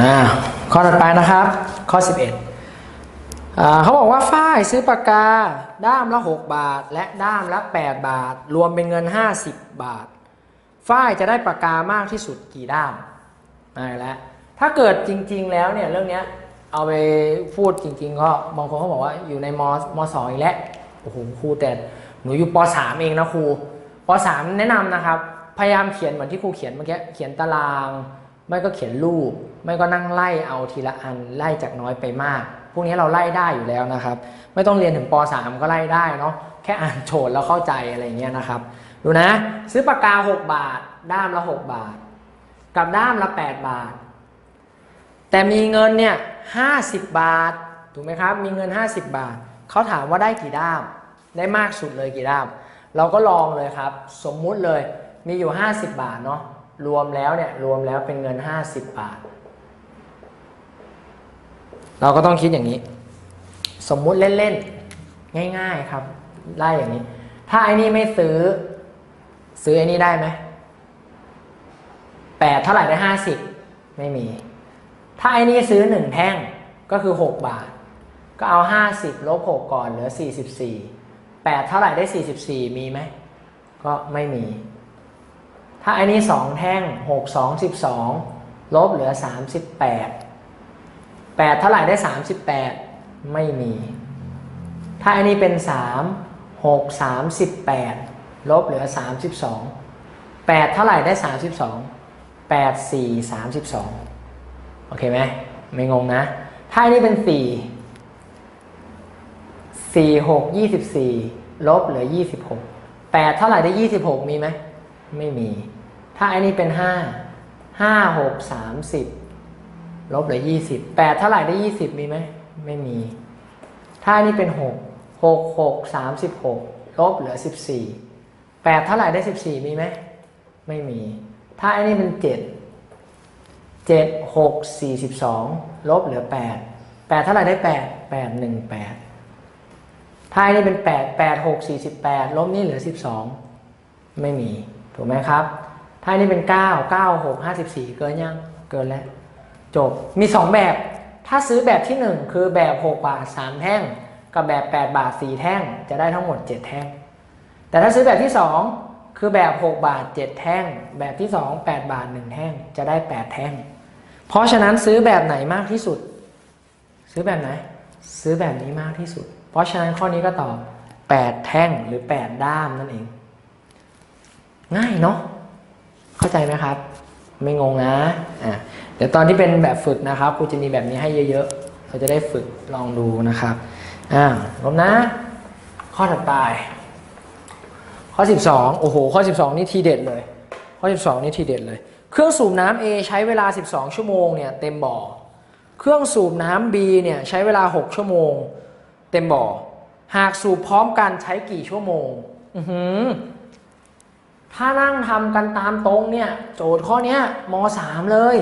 อ่าข้อถัดไปนะครับ ข้อ 11อ่าเขาบอกว่าฝ้ายซื้อปากกา ด้ามละ 6 บาท และด้ามละ 8 บาท รวมเป็นเงิน 50 บาท ฝ้ายจะได้ปากกามากที่สุดกี่ด้ามอ่าแล้วถ้าเกิดจริง ๆ แล้วเนี่ยเรื่องเนี้ยเอาไปพูดจริง ๆ ก็บางคนเขาบอกว่าอยู่ในมมสองอีกแล้วโอ้โหครูแต่หนูอยู่ปสามเองนะครูปสามแนะนำนะครับ พยายามเขียนเหมือนที่ครูเขียนเมื่อกี้เขียนตาราง ไม่ก็เขียนรูป ไม่ก็นั่งไล่เอาทีละอันไล่จากน้อยไปมาก พวกนี้เราไล่ได้อยู่แล้วนะครับ ไม่ต้องเรียนถึงป .3 ก็ไล่ได้เนาะแค่อ่านโจทย์แล้วเข้าใจอะไรเงี้ยนะครับ ดูนะ ซื้อปากกา 6 บาท ด้ามละ 6 บาท กับด้ามละ 8 บาท แต่มีเงินเนี่ย50 บาทถูกไหมครับ มีเงิน 50 บาท เขาถามว่าได้กี่ด้าม ได้มากสุดเลยกี่ด้าม เราก็ลองเลยครับ สมมุติเลย มีอยู่ 50 บาทเนาะ รวมแล้วเนี่ยรวมแล้วเป็นเงิน 50 บาท เราก็ต้องคิดอย่างนี้ สมมุติเล่นๆ ง่ายๆครับไล่อย่างนี้ ถ้าไอ้นี่ไม่ซื้อ ซื้อไอ้นี่ได้ไหมแปดเท่าไหร่ได้ห้าสิบไม่มี ถ้าไอ้นี่ซื้อหนึ่งแท่งก็คือหกบาท ก็เอาห้าสิบลบหกก่อนเหลือสี่สิบสี่แปดเท่าไหร่ได้สี่สิบสี่มีไหมก็ไม่มี ถ้าอ้นี่สองแท่งหกสองสิบสองลบเหลือสามสิบแปดแปดเท่าไหร่ได้สามสิบแปดไม่มี ถ้าอันนี้เป็นสามหกสามสิบแปดลบเหลือสามสิบสองแปดเท่าไหร่ได้สามสิบสองแปดสี่สามสิบสองโอเคไหมไม่งงนะ ถ้าอันนี้เป็นสี่สี่หกยี่สิบสี่ลบเหลือยี่สิบหกแปดเท่าไหร่ได้ยี่สิบหกมีไหม ไม่มี ถ้าไอันนี้เป็นห้าห้าหกสามสิบลบเหลือยี่สิบแปดเท่าไหร่ได้ยี่สิบมีไหมไม่มี ถ้าอันนี้เป็นหกหกหกสามสิบหกลบเหลือสิบสี่แปดเท่าไหร่ได้สิบสี่มีไหมไม่มี ถ้าอันนี้เป็นเจ็ดเจ็ดหกสี่สิบสองลบเหลือแปดแปดเท่าไหร่ได้แปดแปดหนึ่งแปดถ้าอันนี้เป็นแปดแปดหกสี่สิบแปดลบนี่เหลือสิบสองไม่มี ถูกไหมครับ ถ้านนี้เป็นเก้าเก้าหกห้าสิบสี่เกินยัง เกินแล้ว จบ มี 2 แบบ ถ้าซื้อแบบที่ 1 คือแบบ 6 บาท 3 แท่ง กับแบบ 8 บาท 4 แท่ง จะได้ทั้งหมด 7 แท่ง แต่ถ้าซื้อแบบที่ 2 คือแบบ 6 บาท 7 แท่ง แบบที่ 2 8 บาท 1 แท่ง จะได้ 8 แท่ง เพราะฉะนั้นซื้อแบบไหนมากที่สุด ซื้อแบบไหน ซื้อแบบนี้มากที่สุด เพราะฉะนั้นข้อนี้ก็ตอบ 8 แท่งหรือ 8 ด้ามนั่นเอง ง่ายเนาะเข้าใจไหมครับ ไม่งงนะอะเดี๋ยวตอนที่เป็นแบบฝึกนะครับครูจะมีแบบนี้ให้เยอะๆเราจะได้ฝึกลองดูนะครับอ่าลบนะ ข้อถัดไป ข้อ 12 โอ้โห ข้อ 12 นี่ทีเด็ดเลย ข้อ 12 นี่ทีเด็ดเลย เครื่องสูบน้ำ A ใช้เวลา 12 ชั่วโมงเนี่ยเต็มบ่อ เครื่องสูบน้ำ B เนี่ยใช้เวลา 6 ชั่วโมง เต็มบ่อ หากสูบพร้อมกันใช้กี่ชั่วโมง อือหือ ถ้านั่งทำกันตามตรงเนี่ยโจทย์ข้อเนี้ยมสามเลย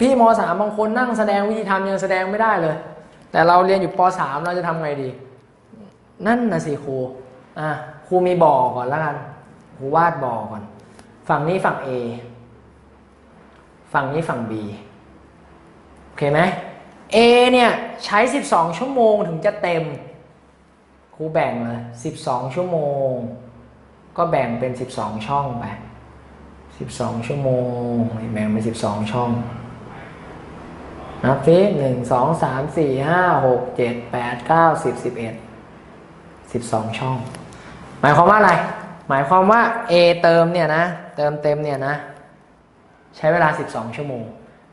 พี่มสามบางคนนั่งแสดงวิธีทำยังแสดงไม่ได้เลย แต่เราเรียนอยู่ปสามเราจะทำไงดี นั่นนะสิครูอะครูมีบ่อก่อนแล้วกันครูวาดบ่อก่อน ฝั่งนี้ฝั่ง A ฝั่งนี้ฝั่ง B โอเคไหม A เนี่ยใช้ 12 ชั่วโมงถึงจะเต็มครูแบ่งเลย 12 ชั่วโมง ก็แบ่งเป็น 12 ช่องไป12 ชั่วโมง แบ่งเป็น 12 ช่องนับสิหนึ่งสองสามสี่ห้าหกเจ็ดแปดเก้าสิบสิบเอ็ดสิบสองช่อง หมายความว่าอะไร หมายความว่า A เติมเนี่ยนะ เติมเต็มเนี่ยนะ ใช้เวลา12ชั่วโมง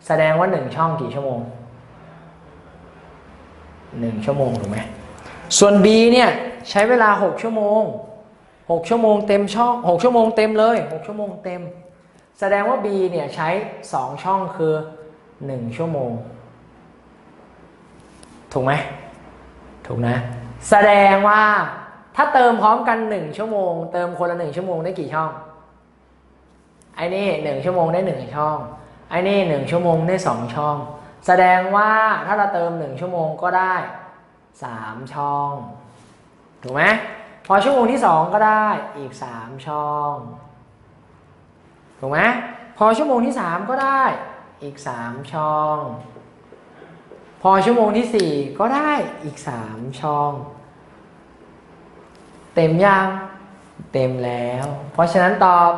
แสดงว่า1ช่องกี่ชั่วโมง1ชั่วโมงถูกไหมส่วน B เนี่ย ใช้เวลา6ชั่วโมง 6 ชั่วโมงเต็มช่อง 6 ชั่วโมงเต็มเลย 6 ชั่วโมงเต็ม แสดงว่า B เนี่ยใช้ 2 ช่องคือ 1 ชั่วโมง ถูกไหมถูกนะ แสดงว่าถ้าเติมพร้อมกัน 1 ชั่วโมง เติมคนละ 1 ชั่วโมงได้กี่ช่อง ไอ้นี่หนึ่งชั่วโมงได้หนึ่งช่อง ไอ้นี่หนึ่งชั่วโมงได้สองช่อง แสดงว่าถ้าเราเติมหนึ่งชั่วโมงก็ได้สามช่อง ถูกไหม พอชั่วโมงที่สองก็ได้อีกสามช่อง ถูกไหมพอชั่วโมงที่สามก็ได้อีกสามช่อง พอชั่วโมงที่สี่ก็ได้อีกสามช่อง เต็มยังเต็มแล้ว เพราะฉะนั้นตอบ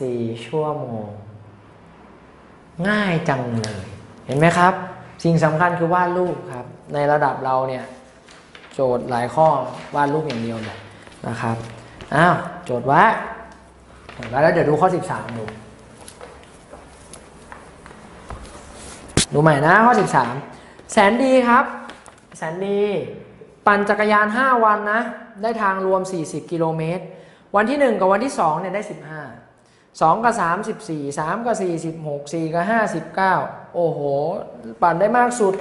สี่ชั่วโมง ง่ายจังเลย เห็นไหมครับ สิ่งสำคัญคือวาดรูปครับ ในระดับเราเนี่ย โจทย์หลายข้อวาดรูปอย่างเดียวเลย นะครับอ้าวโจทย์ว่าแล้วเดี๋ยวดูข้อ 13 ดูดูใหม่นะข้อ 13 แสนดีครับ แสนดี ปั่นจักรยาน 5 วันนะ ได้ทางรวม 40 กิโลเมตร วันที่ 1 กับวันที่2เนี่ยได้ 15 2 กับ 34 3 กับ 46 4 กับ 59 โอ้โห ปั่นได้มากสุด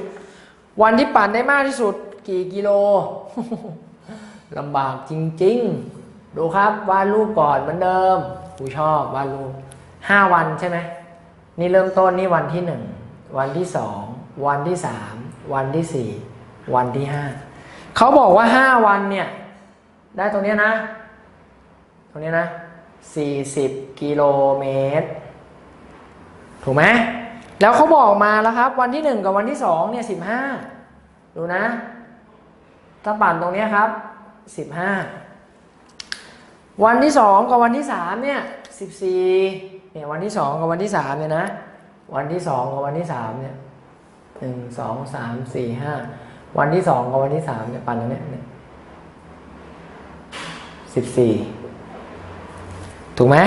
วันที่ปั่นได้มากที่สุดกี่กิโล ลำบากจริง ๆ ดูครับวาดรูปก่อนเหมือนเดิมกูชอบวาดรูป5วันใช่ไหมนี่เริ่มต้นนี่วันที่1วันที่2วันที่3วันที่4วันที่5เขาบอกว่า5วันเนี่ยได้ตรงเนี้ยนะ ตรงเนี้ยนะ40กิโลเมตร ถูกไหมแล้วเขาบอกมาแล้วครับ วันที่1กับวันที่2เนี่ย15ดูนะ ถ้าปั่นตรงเนี้ยครับ 15วันที่2กับวันที่3เนี่ย14เนี่ยวันที่2กับวันที่3เนี่ยนะ วันที่2กับวันที่3เนี่ย1 2 3 4 5วันที่2กับวันที่3เนี่ยปั่นตรงเนี้ยเนี่ถูกไหม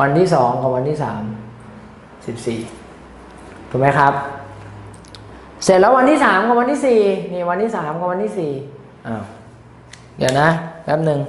วันที่2กับวันที่3 14ถูกไหมครับ เสร็จแล้ววันที่สามกับวันที่สี่นี่วันที่สามกับวันที่สี่อ้าว giờ đó cảm ơn.